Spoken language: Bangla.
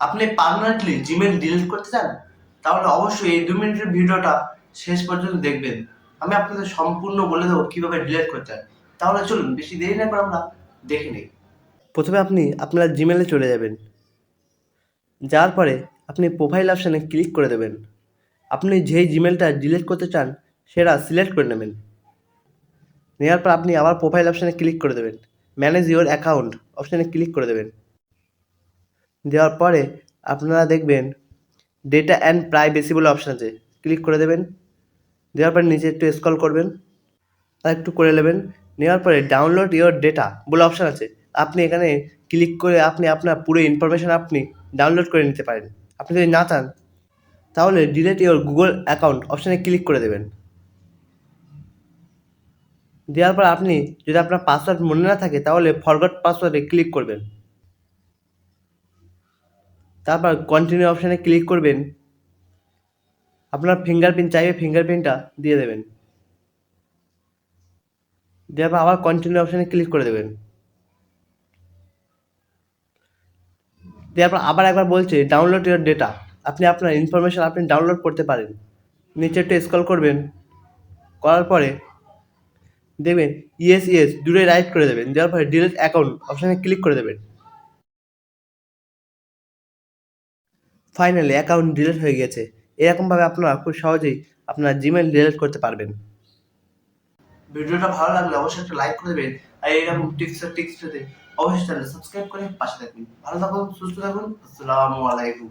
আপনি পার্মানেন্টলি জিমেল ডিলিট করতে চান, তাহলে অবশ্যই এই দু মিনিটের ভিডিওটা শেষ পর্যন্ত দেখবেন। আমি আপনাদের সম্পূর্ণ বলে দেবো কীভাবে ডিলিট করতে হয়। তাহলে চলুন, বেশি দেরি না করে আমরা দেখে নিই। প্রথমে আপনি আপনার জিমেলে চলে যাবেন। যাওয়ার পরে আপনি প্রোফাইল অপশানে ক্লিক করে দেবেন। আপনি যেই জিমেলটা ডিলিট করতে চান, সেটা সিলেক্ট করে নেবেন। নেওয়ার পর আপনি আবার প্রোফাইল অপশানে ক্লিক করে দেবেন। ম্যানেজ ইউর অ্যাকাউন্ট অপশানে ক্লিক করে দেবেন। দেওয়ার পরে আপনারা দেখবেন ডেটা অ্যান্ড প্রাইভেসি বলে অপশান আছে। ক্লিক করে দেবেন। দেওয়ার পরে নিচে একটু স্ক্রল করবেন। আর একটু করে নেবেন। নেওয়ার পরে ডাউনলোড ইওর ডেটা বলে অপশান আছে। আপনি এখানে ক্লিক করে আপনি আপনার পুরো ইনফরমেশন আপনি ডাউনলোড করে নিতে পারেন। আপনি যদি না চান, তাহলে ডিলেট ইওর গুগল অ্যাকাউন্ট অপশানে ক্লিক করে দেবেন। দেওয়ার পর আপনি যদি আপনার পাসওয়ার্ড মনে না থাকে, তাহলে ফরগট পাসওয়ার্ডে ক্লিক করবেন। তারপর কন্টিনিউ অপশানে ক্লিক করবেন। আপনার ফিঙ্গারপ্রিন্ট চাইবে ফিঙ্গারপ্রিন্টটা দিয়ে দেবেন। দেওয়ার পর আবার কন্টিনিউ অপশানে ক্লিক করে দেবেন। দেওয়ার পর আবার একবার বলছে ডাউনলোড ইওর ডেটা আপনি আপনার ইনফরমেশন আপনি ডাউনলোড করতে পারেন। নিচে একটু স্ক্রল করবেন। করার পরে দেখবেন ইয়েস ইয়েস দূরে রাইট করে দেবেন। দেওয়ার পরে ডিলিট অ্যাকাউন্ট অপশানে ক্লিক করে দেবেন। ফাইনালি অ্যাকাউন্ট ডিলিট হয়ে গেছে এরকমভাবে আপনারা খুব সহজেই আপনার জিমেল ডিলিট করতে পারবেন। ভিডিওটা ভালো লাগলে অবশ্যই একটা লাইক করে দেবেন। আর এইরকম টিপস টিক্স পেতে অবশ্যই চ্যানেল সাবস্ক্রাইব করে পাশে থাকবেন। ভালো থাকুন, সুস্থ থাকুন। আসসালামু আলাইকুম।